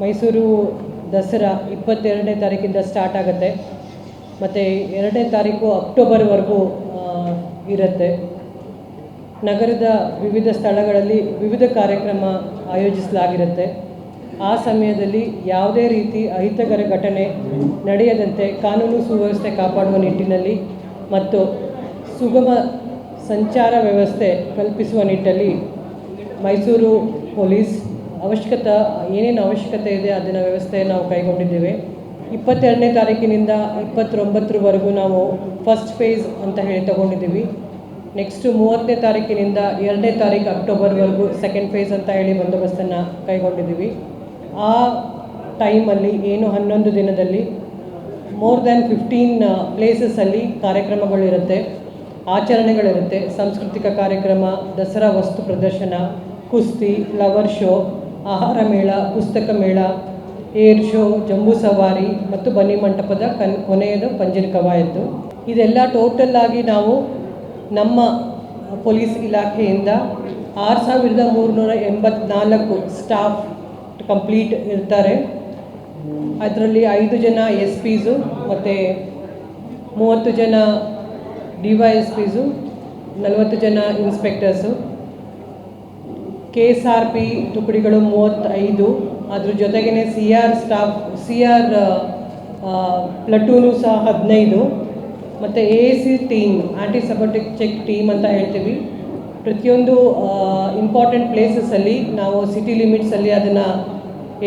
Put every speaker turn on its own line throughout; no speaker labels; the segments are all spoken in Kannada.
ಮೈಸೂರು ದಸರಾ ಇಪ್ಪತ್ತೆರಡನೇ ತಾರೀಕಿಂದ ಸ್ಟಾರ್ಟ್ ಆಗುತ್ತೆ. ಮತ್ತು ಎರಡನೇ ತಾರೀಕು ಅಕ್ಟೋಬರ್ವರೆಗೂ ಇರುತ್ತೆ. ನಗರದ ವಿವಿಧ ಸ್ಥಳಗಳಲ್ಲಿ ವಿವಿಧ ಕಾರ್ಯಕ್ರಮ ಆಯೋಜಿಸಲಾಗಿರುತ್ತೆ. ಆ ಸಮಯದಲ್ಲಿ ಯಾವುದೇ ರೀತಿ ಅಹಿತಕರ ಘಟನೆ ನಡೆಯದಂತೆ ಕಾನೂನು ಸುವ್ಯವಸ್ಥೆ ಕಾಪಾಡುವ ನಿಟ್ಟಿನಲ್ಲಿ ಮತ್ತು ಸುಗಮ ಸಂಚಾರ ವ್ಯವಸ್ಥೆ ಕಲ್ಪಿಸುವ ನಿಟ್ಟಲ್ಲಿ ಮೈಸೂರು ಪೊಲೀಸ್ ಅವಶ್ಯಕತೆ, ಏನೇನು ಅವಶ್ಯಕತೆ ಇದೆ ಅದನ್ನು ವ್ಯವಸ್ಥೆ ನಾವು ಕೈಗೊಂಡಿದ್ದೇವೆ. ಇಪ್ಪತ್ತೆರಡನೇ ತಾರೀಕಿನಿಂದ ಇಪ್ಪತ್ತೊಂಬತ್ತರವರೆಗೂ ನಾವು ಫಸ್ಟ್ ಫೇಸ್ ಅಂತ ಹೇಳಿ ತಗೊಂಡಿದ್ದೀವಿ. ನೆಕ್ಸ್ಟು ಮೂವತ್ತನೇ ತಾರೀಕಿನಿಂದ ಎರಡನೇ ತಾರೀಕು ಅಕ್ಟೋಬರ್ವರೆಗೂ ಸೆಕೆಂಡ್ ಫೇಸ್ ಅಂತ ಹೇಳಿ ಬಂದೋಬಸ್ತನ್ನು ಕೈಗೊಂಡಿದ್ದೀವಿ. ಆ ಟೈಮಲ್ಲಿ ಏನು ಹನ್ನೊಂದು ದಿನದಲ್ಲಿ ಮೋರ್ ದ್ಯಾನ್ ಫಿಫ್ಟೀನ್ ಪ್ಲೇಸಸ್ಸಲ್ಲಿ ಕಾರ್ಯಕ್ರಮಗಳಿರುತ್ತೆ, ಆಚರಣೆಗಳಿರುತ್ತೆ. ಸಾಂಸ್ಕೃತಿಕ ಕಾರ್ಯಕ್ರಮ, ದಸರಾ ವಸ್ತು ಪ್ರದರ್ಶನ, ಕುಸ್ತಿ ಫ್ಲವರ್ ಶೋ ಆಹಾರ ಮೇಳ ಪುಸ್ತಕ ಮೇಳ ಏರ್ ಶೋ, ಜಂಬೂ ಸವಾರಿ ಮತ್ತು ಬನ್ನಿ ಮಂಟಪದ ಕನ್, ಕೊನೆಯದು ಪಂಜಿನ ಕವಾಯತ್ತು ಇದೆಲ್ಲ ಟೋಟಲ್ ಆಗಿ ನಾವು ನಮ್ಮ ಪೊಲೀಸ್ ಇಲಾಖೆಯಿಂದ ಆರು ಸಾವಿರದ ಮೂರುನೂರ ಎಂಬತ್ನಾಲ್ಕು ಸ್ಟಾಫ್ ಕಂಪ್ಲೀಟ್ ಇರ್ತಾರೆ. ಅದರಲ್ಲಿ ಐದು ಜನ ಎಸ್ ಪಿಸು ಮತ್ತು ಮೂವತ್ತು ಜನ ಡಿ ವೈ ಎಸ್ ಪಿಸು ನಲವತ್ತು ಜನ inspectors. K S R P ತುಕಡಿಗಳು ಮೂವತ್ತೈದು. ಅದ್ರ ಜೊತೆಗೇ C R staff C R platoon ಸಹ ಹದಿನೈದು. ಮತ್ತು A C team anti sabotage check team ಅಂತ ಹೇಳ್ತೀವಿ. ಪ್ರತಿಯೊಂದು ಇಂಪಾರ್ಟೆಂಟ್ ಪ್ಲೇಸಸಲ್ಲಿ ನಾವು ಸಿಟಿ ಲಿಮಿಟ್ಸಲ್ಲಿ ಅದನ್ನು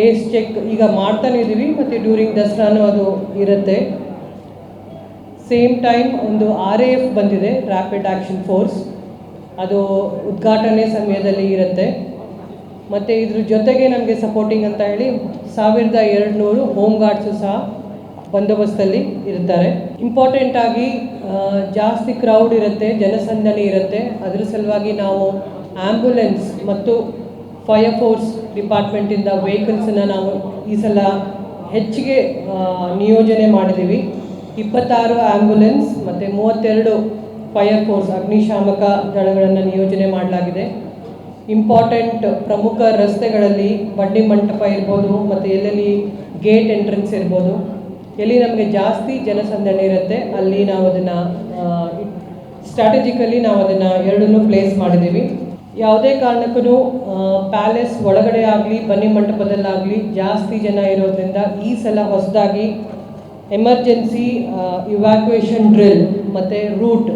ಏಸ್ ಚೆಕ್ ಈಗ ಮಾಡ್ತಾನೆ ಇದ್ದೀವಿ. ಮತ್ತು ಡ್ಯೂರಿಂಗ್ ದಸರಾನು ಅದು ಇರುತ್ತೆ. ಸೇಮ್ ಟೈಮ್ ಒಂದು ಆರ್ ಎ ಎಫ್ ಬಂದಿದೆ ರ್ಯಾಪಿಡ್ ಆ್ಯಕ್ಷನ್ ಫೋರ್ಸ್ ಅದು ಉದ್ಘಾಟನೆ ಸಮಯದಲ್ಲಿ ಇರುತ್ತೆ. ಮತ್ತು ಇದ್ರ ಜೊತೆಗೆ ನಮಗೆ ಸಪೋರ್ಟಿಂಗ್ ಅಂತ ಹೇಳಿ ಸಾವಿರದ ಎರಡು ನೂರು ಹೋಮ್ ಗಾರ್ಡ್ಸು ಸಹ ಬಂದೋಬಸ್ತಲ್ಲಿ ಇರ್ತಾರೆ. ಇಂಪಾರ್ಟೆಂಟ್ ಆಗಿ ಜಾಸ್ತಿ ಕ್ರೌಡ್ ಇರುತ್ತೆ, ಜನಸಂದಣಿ ಇರುತ್ತೆ. ಅದರ ಸಲುವಾಗಿ ನಾವು ಆ್ಯಂಬುಲೆನ್ಸ್ ಮತ್ತು ಫೈರ್ ಫೋರ್ಸ್ ಡಿಪಾರ್ಟ್ಮೆಂಟಿಂದ ವೆಹಿಕಲ್ಸನ್ನು ನಾವು ಈ ಸಲ ಹೆಚ್ಚಿಗೆ ನಿಯೋಜನೆ ಮಾಡಿದ್ದೀವಿ ಇಪ್ಪತ್ತಾರು ಆ್ಯಂಬುಲೆನ್ಸ್ ಮತ್ತು ಮೂವತ್ತೆರಡು ಫೈರ್ ಫೋರ್ಸ್ ಅಗ್ನಿಶಾಮಕ ದಳಗಳನ್ನು ನಿಯೋಜನೆ ಮಾಡಲಾಗಿದೆ. ಇಂಪಾರ್ಟೆಂಟ್ ಪ್ರಮುಖ ರಸ್ತೆಗಳಲ್ಲಿ ಬಡ್ಡಿ ಮಂಟಪ ಇರ್ಬೋದು, ಮತ್ತು ಎಲ್ಲೆಲ್ಲಿ ಗೇಟ್ ಎಂಟ್ರೆನ್ಸ್ ಇರ್ಬೋದು. ಎಲ್ಲಿ ನಮಗೆ ಜಾಸ್ತಿ ಜನಸಂದಣಿ ಇರುತ್ತೆ, ಅಲ್ಲಿ ನಾವು ಅದನ್ನು ಸ್ಟ್ರಾಟಜಿಕಲಿ ನಾವು ಅದನ್ನು ಎರಡನ್ನೂ ಪ್ಲೇಸ್ ಮಾಡಿದ್ದೀವಿ. ಯಾವುದೇ ಕಾರಣಕ್ಕೂ ಪ್ಯಾಲೇಸ್ ಒಳಗಡೆ ಆಗಲಿ, ಬನ್ನಿ ಮಂಟಪದಲ್ಲಾಗಲಿ ಜಾಸ್ತಿ ಜನ ಇರೋದ್ರಿಂದ ಈ ಸಲ ಹೊಸದಾಗಿ ಎಮರ್ಜೆನ್ಸಿ ಇವ್ಯಾಕ್ಯುಯೇಷನ್ ಡ್ರಿಲ್ ಮತ್ತು ರೂಟ್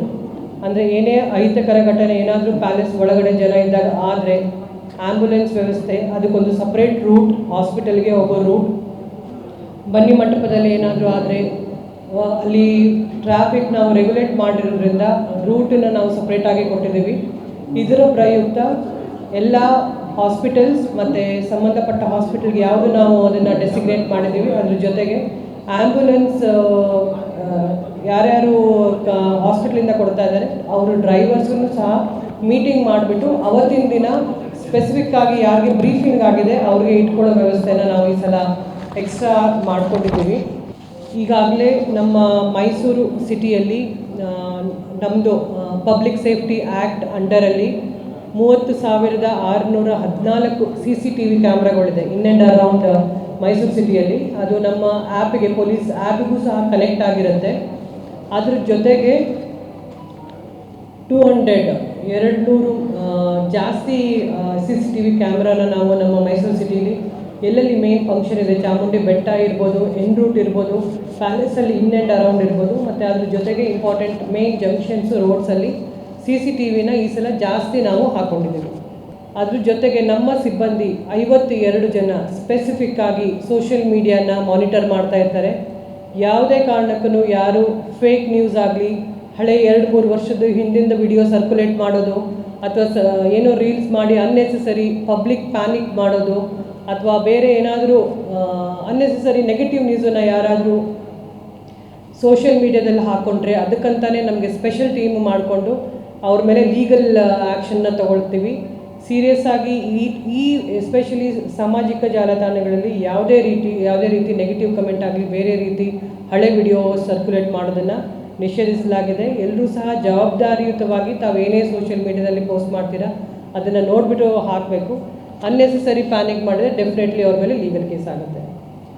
ಅಂದರೆ ಏನೇ ಅಹಿತಕರ ಘಟನೆ, ಏನಾದರೂ ಪ್ಯಾಲೇಸ್ ಒಳಗಡೆ ಜನ ಇದ್ದಾಗ ಆದರೆ ಆ್ಯಂಬುಲೆನ್ಸ್ ವ್ಯವಸ್ಥೆ, ಅದಕ್ಕೊಂದು ಸಪ್ರೇಟ್ ರೂಟ್ ಹಾಸ್ಪಿಟಲ್ಗೆ ಹೋಗೋ ರೂಟ್ ಬನ್ನಿ ಮಂಟಪದಲ್ಲಿ ಏನಾದರೂ ಆದರೆ ಅಲ್ಲಿ ಟ್ರಾಫಿಕ್ ನಾವು ರೆಗ್ಯುಲೇಟ್ ಮಾಡಿರೋದ್ರಿಂದ ರೂಟನ್ನು ನಾವು ಸಪ್ರೇಟಾಗಿ ಕೊಟ್ಟಿದ್ದೀವಿ. ಇದರ ಪ್ರಯುಕ್ತ ಎಲ್ಲ ಹಾಸ್ಪಿಟಲ್ಸ್ ಮತ್ತು ಸಂಬಂಧಪಟ್ಟ ಹಾಸ್ಪಿಟಲ್ಗೆ ಯಾವುದು ನಾವು ಅದನ್ನು ಡೆಸಿಗ್ನೇಟ್ ಮಾಡಿದ್ದೀವಿ, ಅದ್ರ ಜೊತೆಗೆ ಆ್ಯಂಬುಲೆನ್ಸ್ ಯಾರ್ಯಾರು ಹಾಸ್ಪಿಟ್ಲಿಂದ ಕೊಡ್ತಾ ಇದ್ದಾರೆ, ಅವರು ಡ್ರೈವರ್ಸನ್ನು ಸಹ ಮೀಟಿಂಗ್ ಮಾಡಿಬಿಟ್ಟು ಅವತ್ತಿನ ದಿನ ಸ್ಪೆಸಿಫಿಕ್ ಆಗಿ ಯಾರಿಗೆ ಬ್ರೀಫಿಂಗ್ ಆಗಿದೆ, ಅವ್ರಿಗೆ ಇಟ್ಕೊಳ್ಳೋ ವ್ಯವಸ್ಥೆನ ನಾವು ಈ ಸಲ ಎಕ್ಸ್ಟ್ರಾ ಮಾಡ್ಕೊಂಡಿದ್ದೀವಿ. ಈಗಾಗಲೇ ನಮ್ಮ ಮೈಸೂರು ಸಿಟಿಯಲ್ಲಿ ನಮ್ಮದು ಪಬ್ಲಿಕ್ ಸೇಫ್ಟಿ ಆ್ಯಕ್ಟ್ ಅಂಡರಲ್ಲಿ ಮೂವತ್ತು ಸಾವಿರದ ಆರುನೂರ ಹದಿನಾಲ್ಕು ಸಿ ಸಿ ಟಿ ವಿ ಕ್ಯಾಮ್ರಾಗಳಿದೆ. ಇನ್ ಆ್ಯಂಡ್ ಅರೌಂಡ್ ಮೈಸೂರು ಸಿಟಿಯಲ್ಲಿ. ಅದು ನಮ್ಮ ಆ್ಯಪಿಗೆ ಪೊಲೀಸ್ ಆ್ಯಪಿಗೂ ಸಹ ಕನೆಕ್ಟ್ ಆಗಿರುತ್ತೆ. ಅದ್ರ ಜೊತೆಗೆ ಟೂ ಹಂಡ್ರೆಡ್, ಎರಡು ನೂರು ಜಾಸ್ತಿ ಸಿ ಸಿ ಟಿ ವಿ ಕ್ಯಾಮ್ರಾನ ನಾವು ನಮ್ಮ ಮೈಸೂರು ಸಿಟಿಯಲ್ಲಿ ಎಲ್ಲೆಲ್ಲಿ ಮೇನ್ ಫಂಕ್ಷನ್ ಇದೆ? ಚಾಮುಂಡಿ ಬೆಟ್ಟ ಇರ್ಬೋದು ಎನ್ ರೂಟ್ ಇರ್ಬೋದು ಪ್ಯಾಲೇಸಲ್ಲಿ ಇನ್ ಆ್ಯಂಡ್ ಅರೌಂಡ್ ಇರ್ಬೋದು, ಮತ್ತು ಅದ್ರ ಜೊತೆಗೆ ಇಂಪಾರ್ಟೆಂಟ್ ಮೇನ್ ಜಂಕ್ಷನ್ಸು ರೋಡ್ಸಲ್ಲಿ ಸಿ ಸಿ ಟಿ ವಿನ ಈ ಸಲ ಜಾಸ್ತಿ ನಾವು ಹಾಕ್ಕೊಂಡಿದ್ದೀವಿ ಅದ್ರ ಜೊತೆಗೆ ನಮ್ಮ ಸಿಬ್ಬಂದಿ ಐವತ್ತು ಎರಡು ಜನ ಸ್ಪೆಸಿಫಿಕ್ ಆಗಿ ಸೋಷಿಯಲ್ ಮೀಡಿಯಾನ ಮಾನಿಟರ್ ಮಾಡ್ತಾ ಇರ್ತಾರೆ. ಯಾವುದೇ ಕಾರಣಕ್ಕೂ ಯಾರು ಫೇಕ್ ನ್ಯೂಸ್ ಆಗಲಿ, ಹಳೆ ಎರಡು ಮೂರು ವರ್ಷದ ಹಿಂದಿಂದ ವಿಡಿಯೋ ಸರ್ಕ್ಯುಲೇಟ್ ಮಾಡೋದು, ಅಥವಾ ಸ, ಏನೋ ರೀಲ್ಸ್ ಮಾಡಿ ಅನ್ನೆಸೆಸರಿ ಪಬ್ಲಿಕ್ ಪ್ಯಾನಿಕ್ ಮಾಡೋದು, ಅಥವಾ ಬೇರೆ ಏನಾದರೂ ಅನ್ನೆಸೆಸರಿ ನೆಗೆಟಿವ್ ನ್ಯೂಸನ್ನು ಯಾರಾದರೂ ಸೋಷಿಯಲ್ ಮೀಡಿಯಾದಲ್ಲಿ ಹಾಕ್ಕೊಂಡ್ರೆ ಅದಕ್ಕಂತಾನೆ ನಮಗೆ ಸ್ಪೆಷಲ್ ಟೀಮ್ ಮಾಡಿಕೊಂಡು ಅವ್ರ ಮೇಲೆ ಲೀಗಲ್ ಆ್ಯಕ್ಷನ್ನ ತಗೊಳ್ತೀವಿ. ಸೀರಿಯಸ್ ಆಗಿ ಈ ಈ ಎಸ್ಪೆಷಲಿ ಸಾಮಾಜಿಕ ಜಾಲತಾಣಗಳಲ್ಲಿ ಯಾವುದೇ ರೀತಿ ಯಾವುದೇ ರೀತಿ ನೆಗೆಟಿವ್ ಕಮೆಂಟ್ ಆಗಲಿ, ಬೇರೆ ರೀತಿ ಹಳೆ ವಿಡಿಯೋ ಸರ್ಕ್ಯುಲೇಟ್ ಮಾಡೋದನ್ನು ನಿಷೇಧಿಸಲಾಗಿದೆ. ಎಲ್ಲರೂ ಸಹ ಜವಾಬ್ದಾರಿಯುತವಾಗಿ ತಾವೇನೇ ಸೋಷಿಯಲ್ ಮೀಡಿಯಾದಲ್ಲಿ ಪೋಸ್ಟ್ ಮಾಡ್ತೀರಾ, ಅದನ್ನು ನೋಡಿಬಿಟ್ಟು ಹಾಕಬೇಕು. ಅನ್ನೆಸೆಸರಿ ಪ್ಯಾನಿಕ್ ಮಾಡಿದ್ರೆ ಡೆಫಿನೆಟ್ಲಿ ಅವ್ರ ಮೇಲೆ ಲೀಗಲ್ ಕೇಸ್ ಆಗುತ್ತೆ.